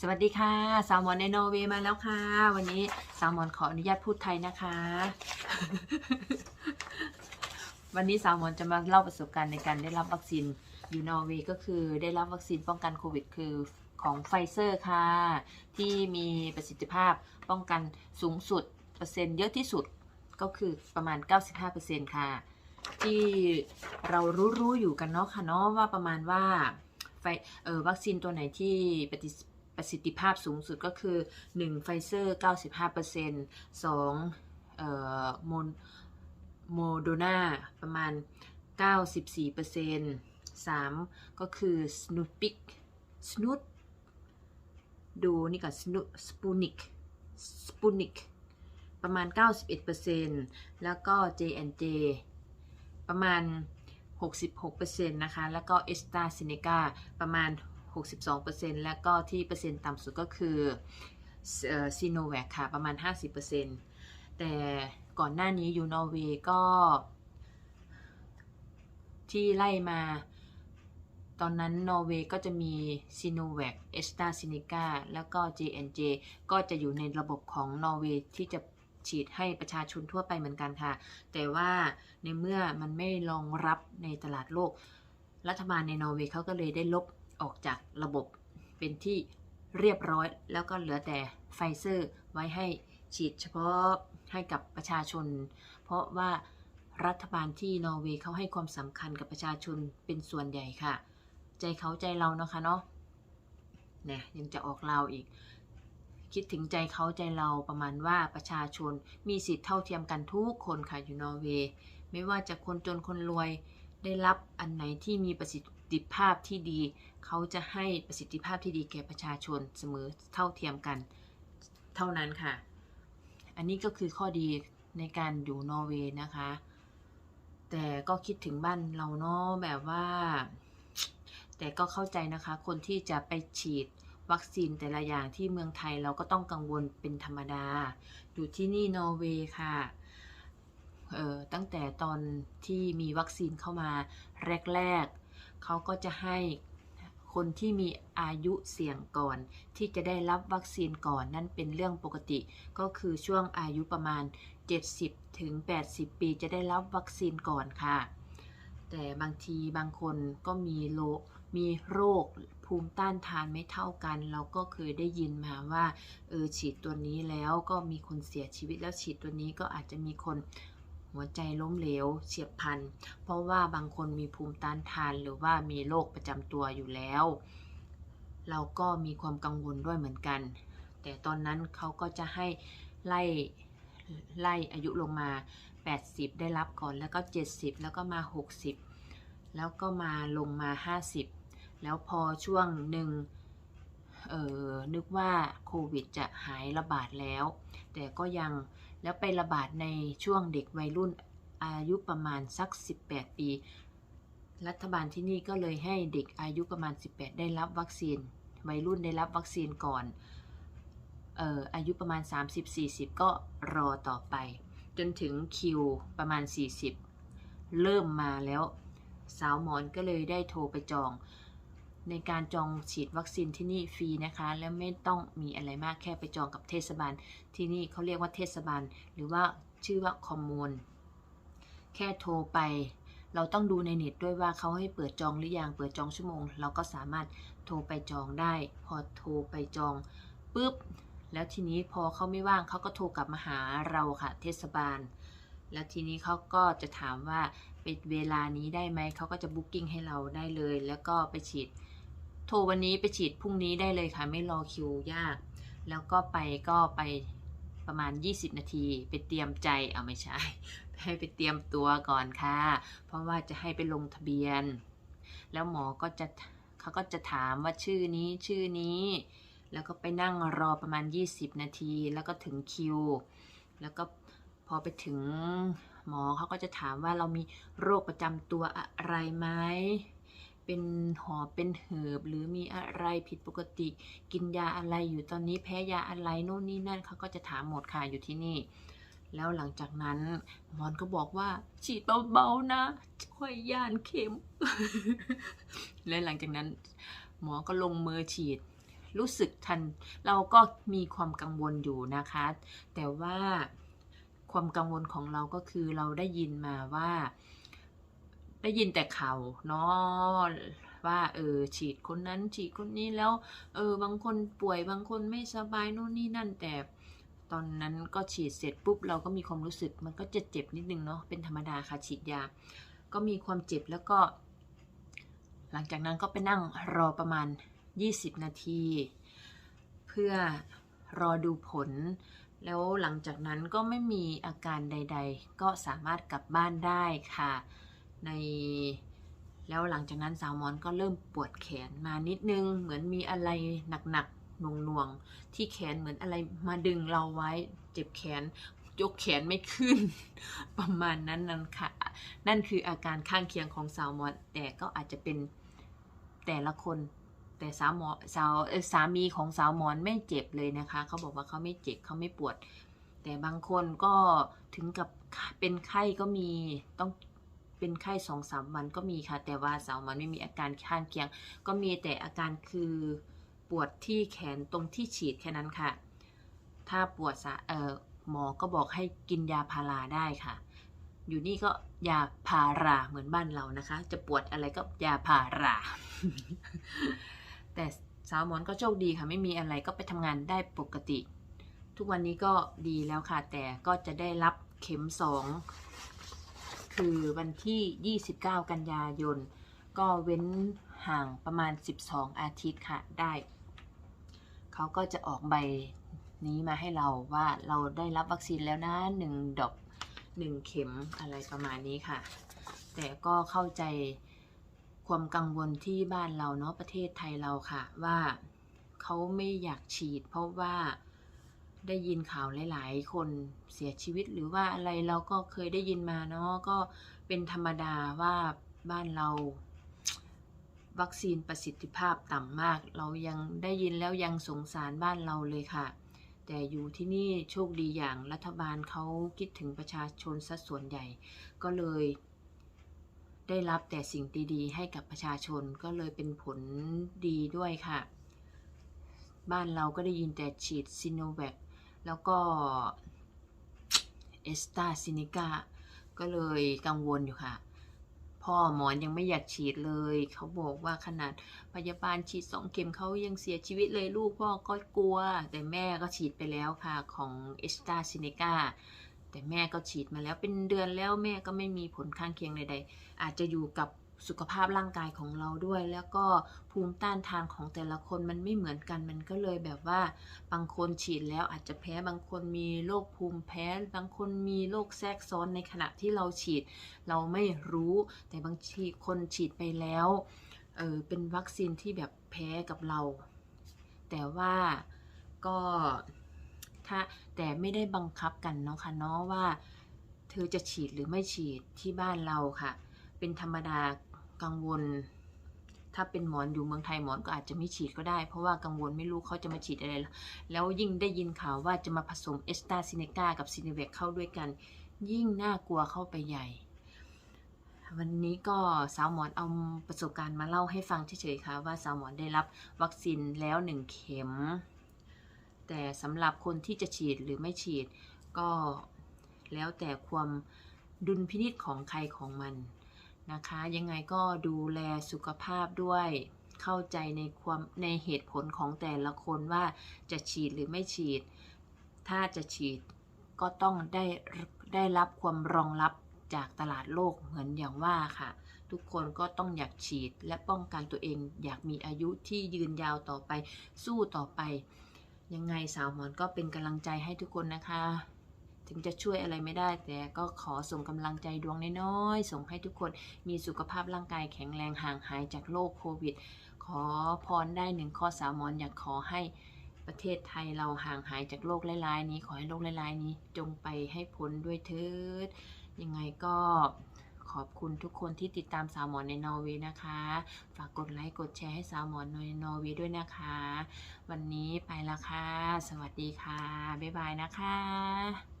สวัสดีค่ะแซลมอนในนอร์เวย์มาแล้วค่ะ วันนี้แซลมอนขออนุญาตพูดไทยนะคะ วันนี้แซลมอนจะมาเล่าประสบการณ์ในการได้รับวัคซีนอยู่นอร์เวย์ก็คือได้รับวัคซีนป้องกันโควิด คือของไฟเซอร์ค่ะ ที่มีประสิทธิภาพป้องกันสูงสุด เปอร์เซ็นต์เยอะที่สุดก็คือประมาณ 95%ค่ะ ที่เรารู้ๆอยู่กันเนาะค่ะเนาะว่าประมาณว่าไฟเออวัคซีนตัวไหนที่ปฏิ ประสิทธิภาพสูงสุดก็คือ 1. ไฟเซอร์ 95% 2. เอ่อโมโมโดนาประมาณ 94% 3. ก็คือสนุปิกสนุดดูนี่ก่อนสนุสปูนิกสปูนิกประมาณ 91%แล้วก็ J&J ประมาณ 66%นะคะ แล้วก็เอสตาซิเนกาประมาณ 62%แล้วก็ที่เปอร์เซ็นต์ต่ำสุดก็คือซีโนแวคค่ะ ประมาณ 50%แต่ก่อนหน้านี้อยู่นอร์เวย์ก็ ที่ไล่มา ตอนนั้นนอร์เวย์ก็จะมีซีโนแวคเอสตาซิเนกาแล้วก็ J&J ก็จะอยู่ในระบบของนอร์เวย์ที่จะฉีดให้ประชาชนทั่วไปเหมือนกันค่ะ แต่ว่าในเมื่อมันไม่รองรับในตลาดโลก รัฐบาลในนอร์เวย์เขาก็เลยได้ลบ ออกจากระบบเป็นที่เรียบร้อย แล้วก็เหลือแต่ไฟเซอร์ไว้ให้ฉีดเฉพาะให้กับประชาชน เพราะว่ารัฐบาลที่นอร์เวย์เขาให้ความสำคัญกับประชาชนเป็นส่วนใหญ่ค่ะ ใจเขาใจเราเนาะคะเนาะเนี่ยยังจะออกเราอีก คิดถึงใจเขาใจเราประมาณว่าประชาชนมีสิทธิ์เท่าเทียมกันทุกคนค่ะอยู่นอร์เวย์ไม่ว่าจะคนจนคนรวยได้รับอันไหนที่มีประสิทธิ ภาพที่ดี เขาจะให้ประสิทธิภาพที่ดีแก่ประชาชนเสมอเท่าเทียมกัน เท่านั้นค่ะ อันนี้ก็คือข้อดีในการอยู่นอร์เวย์นะคะ แต่ก็คิดถึงบ้านเราเนาะแบบว่า แต่ก็เข้าใจนะคะ คนที่จะไปฉีดวัคซีนแต่ละอย่างที่เมืองไทยเราก็ต้องกังวลเป็นธรรมดา อยู่ที่นี่นอร์เวย์ค่ะออตั้งแต่ตอนที่มีวัคซีนเข้ามาแรก ๆ เขาก็จะให้คนที่มีอายุเสี่ยงก่อน ที่จะได้รับวัคซีนก่อนนั่นเป็นเรื่องปกติ ก็คือช่วงอายุประมาณ 70ถึง80 ปีจะได้รับวัคซีนก่อนค่ะ แต่บางทีบางคนก็มีโรคมีโรคภูมิต้านทานไม่เท่ากัน เราก็เคยได้ยินมาว่าเออฉีดตัวนี้แล้วก็มีคนเสียชีวิตแล้วฉีดตัวนี้ก็อาจจะมีคน หัวใจล้มเหลวเฉียบพลัน เพราะว่าบางคนมีภูมิต้านทานหรือว่ามีโรคประจำตัวอยู่แล้ว เราก็มีความกังวลด้วยเหมือนกัน แต่ตอนนั้นเขาก็จะให้ไล่ไล่อายุลงมา 80 ได้รับก่อนแล้วก็ 70 แล้วก็มา 60 แล้วก็มาลงมา 50 แล้วพอช่วงหนึ่งเออนึกว่าโควิดจะหายระบาดแล้ว แต่ก็ยัง แล้วไประบาดในช่วงเด็กวัยรุ่นอายุประมาณสัก 18 ปี รัฐบาลที่นี่ก็เลยให้เด็กอายุประมาณ 18 ได้รับวัคซีน วัยรุ่นได้รับวัคซีนก่อนเอ่ออายุประมาณ 30-40 ก็รอต่อไป จนถึงคิวประมาณ 40 เริ่มมาแล้ว สาวหมอนก็เลยได้โทรไปจอง ในการจองฉีดวัคซีนที่นี่ฟรีนะคะ และไม่ต้องมีอะไรมากแค่ไปจองกับเทศบาล ที่นี่เขาเรียกว่าเทศบาล หรือว่าชื่อว่าคอมมูนแค่โทรไป เราต้องดูในเน็ตด้วยว่าเขาให้เปิดจองหรือยังเปิดจองชั่วโมง เราก็สามารถโทรไปจองได้ พอโทรไปจองปุ๊บแล้วทีนี้พอเขาไม่ว่างเขาก็โทรกลับมาหาเราค่ะ เทศบาล แล้วทีนี้เขาก็จะถามว่าเป็นเวลานี้ได้ไหมเขาก็จะบุ๊กิ้งให้เราได้เลย แล้วก็ไปฉีด โทรวันนี้ไปฉีดพรุ่งนี้ได้เลยค่ะ ไม่รอคิวยาก แล้วก็ไปก็ไปประมาณ 20 นาที ไปเตรียมใจเอาไม่ใช่ ให้ไปเตรียมตัวก่อนค่ะ เพราะว่าจะให้ไปลงทะเบียน แล้วหมอก็จะเขาก็จะถามว่าชื่อนี้ชื่อนี้ แล้วก็ไปนั่งรอประมาณ 20 นาที แล้วก็ถึงคิว แล้วก็พอไปถึงหมอเขาก็จะถามว่าเรามีโรคประจำตัวอะไรไหม เป็นหอบเป็นเหือบหรือมีอะไรผิดปกติ กินยาอะไรอยู่ตอนนี้แพ้ยาอะไรโน่นนี่นั่นเขาก็จะถามหมดค่ะอยู่ที่นี่ แล้วหลังจากนั้นหมอนก็บอกว่า ฉีดเบาๆนะค่อยย่านเข็ม และหลังจากนั้น หมอก็ลงมือฉีด รู้สึกทัน เราก็มีความกังวลอยู่นะคะ แต่ว่าความกังวลของเราก็คือเราได้ยินมาว่า ได้ยินแต่ข่าวเนาะว่าเออฉีดคนนั้นฉีดคนนี้แล้ว เออบางคนป่วยบางคนไม่สบายนู่นนี่นั่นแต่ตอนนั้นก็ฉีดเสร็จปุ๊บเราก็มีความรู้สึกมันก็จะเจ็บนิดนึงเนาะเป็นธรรมดาค่ะฉีดยา ก็มีความเจ็บแล้วก็ หลังจากนั้นก็ไปนั่งรอประมาณ 20 นาที เพื่อรอดูผล แล้วหลังจากนั้นก็ไม่มีอาการใด ๆ ก็สามารถกลับบ้านได้ค่ะ ในแล้วหลังจากนั้นสาวมอนก็เริ่มปวดแขนมานิดนึง เหมือนมีอะไรหนักๆหน่วงๆที่แขนเหมือนอะไรมาดึงเราไว้เจ็บแขนยกแขนไม่ขึ้น ประมาณนั้นนั่นค่ะ นั่นคืออาการข้างเคียงของสาวมอนแต่ก็อาจจะเป็นแต่ละคน แต่สาวหมอสาวสามีของสาวมอนไม่เจ็บเลยนะคะเขาบอกว่าเขาไม่เจ็บเขาไม่ปวด แต่บางคนก็ถึงกับเป็นไข้ก็มีต้อง เป็นไข้สองสามวันก็มีค่ะ แต่ว่าสาวหมอนไม่มีอาการข้างเคียง ก็มีแต่อาการคือปวดที่แขนตรงที่ฉีดแค่นั้นค่ะ ถ้าปวดสะเอ่อหมอก็บอกให้กินยาพาราได้ค่ะ อยู่นี่ก็ยาพาราเหมือนบ้านเรานะคะ จะปวดอะไรก็ยาพารา แต่สาวหมอนก็โชคดีค่ะ ไม่มีอะไรก็ไปทำงานได้ปกติ ทุกวันนี้ก็ดีแล้วค่ะ แต่ก็จะได้รับเข็มสอง คือวันที่ 29 กันยายน ก็เว้นห่างประมาณ 12 อาทิตย์ค่ะได้เขาก็จะออกใบนี้มาให้เราว่าเราได้รับวัคซีนแล้วนะหนึ่งดอกหนึ่งเข็มอะไรประมาณนี้ค่ะ แต่ก็เข้าใจความกังวลที่บ้านเราเนาะประเทศไทยเราค่ะว่าเขาไม่อยากฉีดเพราะว่า ได้ยินข่าวหลาย ๆ คนเสียชีวิตหรือว่าอะไรเราก็เคยได้ยินมาเนาะก็เป็นธรรมดาว่าบ้านเรา วัคซีนประสิทธิภาพต่ำมาก เรายังได้ยินแล้วยังสงสารบ้านเราเลยค่ะ แต่อยู่ที่นี่โชคดีอย่างรัฐบาลเขาคิดถึงประชาชนสัดส่วนใหญ่ ก็เลย ได้รับแต่สิ่งดีๆให้กับประชาชนก็เลยเป็นผลดีด้วยค่ะบ้านเราก็ได้ยินแต่ฉีดซิโนแวค แล้วก็เอสตาซินิกาก็เลยกังวลอยู่ค่ะ พ่อหมอนยังไม่อยากฉีดเลย เขาบอกว่าขนาดพยาบาลฉีดสองเข็มเขายังเสียชีวิตเลยลูกพ่อก็กลัว แต่แม่ก็ฉีดไปแล้วค่ะของเอสตาซินิกาแต่แม่ก็ฉีดมาแล้วเป็นเดือนแล้วแม่ก็ไม่มีผลข้างเคียงใดๆ อาจจะอยู่กับ สุขภาพร่างกายของเราด้วย แล้วก็ภูมิต้านทานของแต่ละคนมันไม่เหมือนกันมันก็เลยแบบว่า บางคนฉีดแล้วอาจจะแพ้บางคนมีโรคภูมิแพ้ บางคนมีโรคแทรกซ้อนในขณะที่เราฉีด เราไม่รู้ แต่บางทีคนฉีดไปแล้วเออเป็นวัคซีนที่แบบแพ้กับเรา แต่ว่าก็ถ้าแต่ไม่ได้บังคับกันเนาะค่ะเนาะว่า เธอจะฉีดหรือไม่ฉีดที่บ้านเราค่ะ เป็นธรรมดากังวล ถ้าเป็นหมอนอยู่เมืองไทยหมอนก็อาจจะไม่ฉีดก็ได้ เพราะว่ากังวลไม่รู้เขาจะมาฉีดอะไร แล้วยิ่งได้ยินข่าวว่าจะมาผสมเอสตาซิเนกากับซินเวคเข้าด้วยกัน ยิ่งน่ากลัวเข้าไปใหญ่ วันนี้ก็สาวหมอนเอาประสบการณ์มาเล่าให้ฟังเฉยๆค่ะว่าสาวหมอนได้รับวัคซีนแล้วหนึ่งเข็ม แต่สำหรับคนที่จะฉีดหรือไม่ฉีดก็แล้วแต่ความดุลพินิจของใครของมัน นะคะ ยังไงก็ดูแลสุขภาพด้วยเข้าใจในความในเหตุผลของแต่ละคนว่าจะฉีดหรือไม่ฉีด ถ้าจะฉีดก็ต้องได้ได้รับความรองรับจากตลาดโลกเหมือนอย่างว่าค่ะ ทุกคนก็ต้องอยากฉีดและป้องกันตัวเอง อยากมีอายุที่ยืนยาวต่อไปสู้ต่อไป ยังไงสาวหมอนก็เป็นกำลังใจให้ทุกคนนะคะ ถึงจะช่วยอะไรไม่ได้ แต่ก็ขอส่งกำลังใจดวงน้อยๆ ส่งให้ทุกคนมีสุขภาพร่างกายแข็งแรงห่างหายจากโรคโควิด ขอพรได้หนึ่งข้อสาวหมอนอยากขอให้ประเทศไทยเราห่างหายจากโรคร้ายๆนี้ ขอให้โรคร้ายๆนี้จงไปให้พ้นด้วยเถิด ยังไงก็ขอบคุณทุกคนที่ติดตามสาวหมอนในนอร์เวย์นะคะ ฝากกดไลค์กดแชร์ให้สาวหมอนในนอร์เวย์ด้วยนะคะ วันนี้ไปละค่ะ สวัสดีค่ะ บ๊ายบายนะคะ